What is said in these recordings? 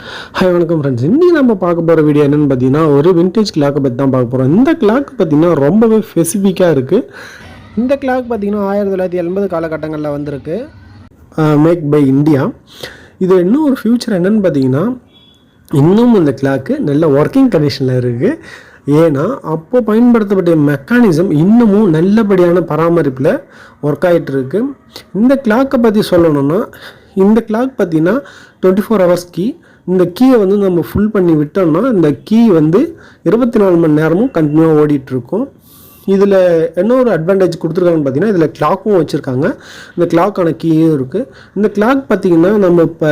Hi வணக்கம் friends இன்றைக்கி நம்ம பார்க்க போகிற வீடியோ என்னென்னு பார்த்தீங்கன்னா ஒரு வின்டேஜ் கிளாக்கை பற்றி தான் பார்க்க போகிறோம் இந்த கிளாக் பார்த்தீங்கன்னா ரொம்பவே ஸ்பெசிஃபிக்காக இருக்குது இந்த கிளாக் பார்த்தீங்கன்னா ஆயிரத்தி தொள்ளாயிரத்தி எண்பது காலகட்டங்களில் வந்திருக்கு. மேக் பை இந்தியா இது இன்னும் ஒரு ஃப்யூச்சர் என்னென்னு பார்த்தீங்கன்னா இன்னும் இந்த கிளாக்கு நல்ல ஒர்க்கிங் கண்டிஷனில் இருக்குது ஏன்னா அப்போது பயன்படுத்தப்பட்ட மெக்கானிசம் இன்னமும் நல்லபடியான பராமரிப்பில் ஒர்க் ஆகிட்டுருக்கு இந்த கிளாக்கை பற்றி சொல்லணும்னா இந்த கிளாக் பார்த்தீங்கன்னா டுவெண்ட்டி ஃபோர் ஹவர்ஸ் கீ இந்த கீயை வந்து நம்ம ஃபுல் பண்ணி விட்டோம்னா இந்த கீ வந்து இருபத்தி நாலு மணி நேரமும் கண்டினியூவாக ஓடிட்டுருக்கும். இதில் என்ன ஒரு அட்வான்டேஜ் கொடுத்துருக்காங்கன்னு பார்த்தீங்கன்னா இதில் கிளாக்கும் வச்சுருக்காங்க. இந்த கிளாக்கான கீயும் இருக்குது இந்த கிளாக் பார்த்தீங்கன்னா நம்ம இப்போ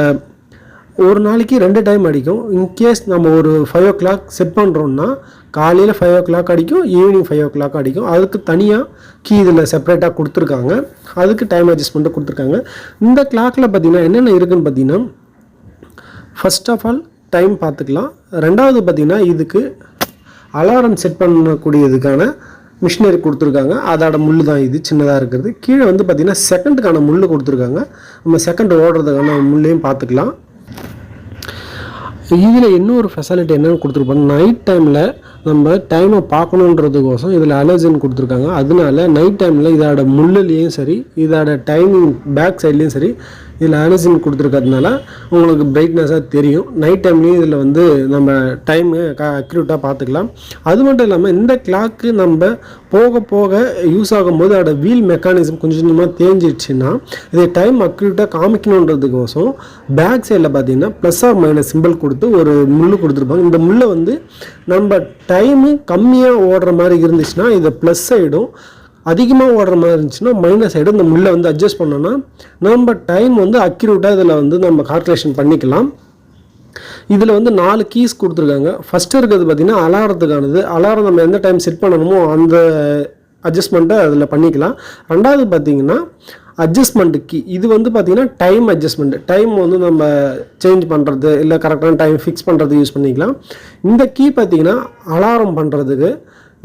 ஒரு நாளைக்கு ரெண்டு டைம் அடிக்கும். இன்கேஸ் நம்ம ஒரு ஃபைவ் ஓ கிளாக் செட் பண்ணுறோம்னா காலையில் ஃபைவ் ஓ கிளாக் அடிக்கும் ஈவினிங் ஃபைவ் ஓ கிளாக் அடிக்கும். அதுக்கு தனியாக கீ இதில் செப்பரேட்டாக கொடுத்துருக்காங்க. அதுக்கு டைம் அட்ஜஸ்ட்மெண்ட்டு கொடுத்துருக்காங்க. இந்த கிளாக்கில் பார்த்தீங்கன்னா என்னென்ன இருக்குன்னு பார்த்தீங்கன்னா ஃபர்ஸ்ட் ஆஃப் ஆல் டைம் பார்த்துக்கலாம். ரெண்டாவது பார்த்தீங்கன்னா இதுக்கு அலாரம் செட் பண்ணக்கூடியதுக்கான மிஷினரி கொடுத்துருக்காங்க. அதோட முள் தான் இது சின்னதாக இருக்கிறது. கீழே வந்து பார்த்திங்கன்னா செகண்டுக்கான முள் கொடுத்துருக்காங்க. நம்ம செகண்ட் ஓடுறதுக்கான முள்ளையும் பார்த்துக்கலாம். இதில் இன்னொரு ஃபெசிலிட்டி என்னென்னு கொடுத்துருப்பாங்க. நைட் டைமில் நம்ம டைமை பார்க்கணுன்றதுக்கோசம் இதில் அலர்ஜன் கொடுத்துருக்காங்க. அதனால நைட் டைமில் இதோட முள்ளுலேயும் சரி இதோட டைமிங் பேக் சைட்லேயும் சரி இதில் அலர்ஜன் கொடுத்துருக்கிறதுனால உங்களுக்கு பிரைட்னஸாக தெரியும். நைட் டைம்லேயும் இதில் வந்து நம்ம டைமு அக்யூரேட்டாக பார்த்துக்கலாம். அது மட்டும் இல்லாமல் இந்த கிளாக்கு நம்ம போக போக யூஸ் ஆகும்போது அதோட வீல் மெக்கானிசம் கொஞ்சம் கொஞ்சமாக தேஞ்சிடுச்சுன்னா இதை டைம் அக்யூரேட்டாக காமிக்கணுன்றதுக்கோசம் பேக் சைடில் பார்த்தீங்கன்னா ப்ளஸ் ஆர் மைனஸ் சிம்பிள் கொடுத்து ஒரு முள் கொடுத்துருப்பாங்க. இந்த முள்ளை வந்து நம்ம டைமு கம்மியாக ஓடுற மாதிரி இருந்துச்சுன்னா இதை ப்ளஸ் சைடும் அதிகமாக ஓடுற மாதிரி இருந்துச்சுன்னா மைனஸ் சைடு இந்த முள்ளை வந்து அட்ஜஸ்ட் பண்ணோன்னா நம்ம டைம் வந்து அக்யூரேட்டாக இதில் வந்து நம்ம கால்குலேஷன் பண்ணிக்கலாம். இதில் வந்து நாலு கீஸ் கொடுத்துருக்காங்க. ஃபஸ்ட்டு இருக்கிறது பார்த்திங்கன்னா அலாரத்துக்கானது. அலாரம் நம்ம எந்த டைம் செட் பண்ணணுமோ அந்த அட்ஜஸ்ட்மெண்ட்டை அதில் பண்ணிக்கலாம். ரெண்டாவது பார்த்திங்கன்னா அட்ஜஸ்ட்மெண்ட் கீ இது வந்து பார்த்திங்கன்னா டைம் அட்ஜஸ்ட்மெண்ட் டைம் வந்து நம்ம சேஞ்ச் பண்ணுறது இல்லை கரெக்டான டைம் ஃபிக்ஸ் பண்ணுறது யூஸ் பண்ணிக்கலாம். இந்த கீ பார்த்திங்கன்னா அலாரம் பண்ணுறதுக்கு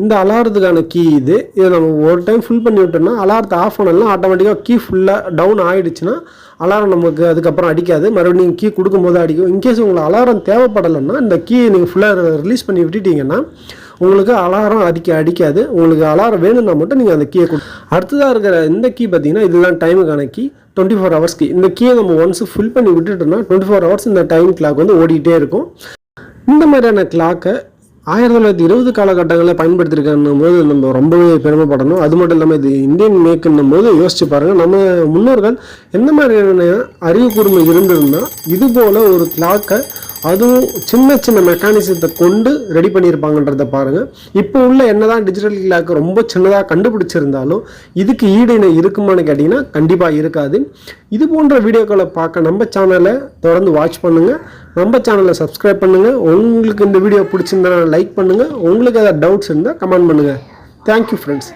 இந்த அலாரத்துக்கான கீ இது. இதை நம்ம ஒரு டைம் ஃபில் பண்ணி விட்டோம்னா அலாரத்தை ஆஃப் பண்ணலாம் ஆட்டோமேட்டிக்காக கீ ஃபுல்லாக டவுன் ஆகிடுச்சுன்னா அலாரம் நமக்கு அதுக்கப்புறம் அடிக்காது. மறுபடியும் நீங்கள் கீ கொடுக்கும்போது அடிக்கும். இன்கேஸ் உங்களுக்கு அலாரம் தேவைப்படலைன்னா இந்த கீயை நீங்கள் ஃபுல்லாக ரிலீஸ் பண்ணி விட்டுட்டீங்கன்னா உங்களுக்கு அலாரம் அடிக்க அடிக்காது. உங்களுக்கு அலாரம் வேணும்னா மட்டும் நீங்கள் அந்த கீயை கொடு. அடுத்ததாக இருக்கிற இந்த கீ பார்த்தீங்கன்னா இதெல்லாம் டைமுக்கான key twenty four hours key இந்த கீயை நம்ம ஒன்ஸ் ஃபில் பண்ணி விட்டுட்டோம்னா டுவெண்ட்டி ஃபோர் ஹவர்ஸ் இந்த டைம் கிளாக் வந்து ஓடிக்கிட்டே இருக்கும். இந்த மாதிரியான கிளாக்கை ஆயிரத்தி தொள்ளாயிரத்தி இருபது காலகட்டங்களில் பயன்படுத்தியிருக்கணும் போது நம்ம ரொம்பவே பெருமைப்படணும். அது மட்டும் இல்லாமல் இது இந்தியன் மேக்குன்னும் போது யோசிச்சு பாருங்கள் நம்ம முன்னோர்கள் எந்த மாதிரியான அறிவு கூர்மை இருந்திருந்தால் இது போல் ஒரு கிளாக்கை அதுவும் சின்ன சின்ன மெக்கானிசத்தை கொண்டு ரெடி பண்ணியிருப்பாங்கன்றத பாருங்கள் இப்போ உள்ள என்னதான் டிஜிட்டல் கிளாக் ரொம்ப சின்னதாக கண்டுபிடிச்சிருந்தாலும் இதுக்கு ஈடு இருக்குமான்னு கேட்டிங்கன்னா கண்டிப்பாக இருக்காது. இது போன்ற வீடியோக்களை பார்க்க நம்ம சேனலை தொடர்ந்து வாட்ச் பண்ணுங்கள் நம்ம சேனலை சப்ஸ்கிரைப் பண்ணுங்கள் உங்களுக்கு இந்த வீடியோ பிடிச்சிருந்தா லைக் பண்ணுங்கள் உங்களுக்கு ஏதாவது டவுட்ஸ் இருந்தால் கமெண்ட் பண்ணுங்கள் தேங்க்யூ ஃப்ரெண்ட்ஸ்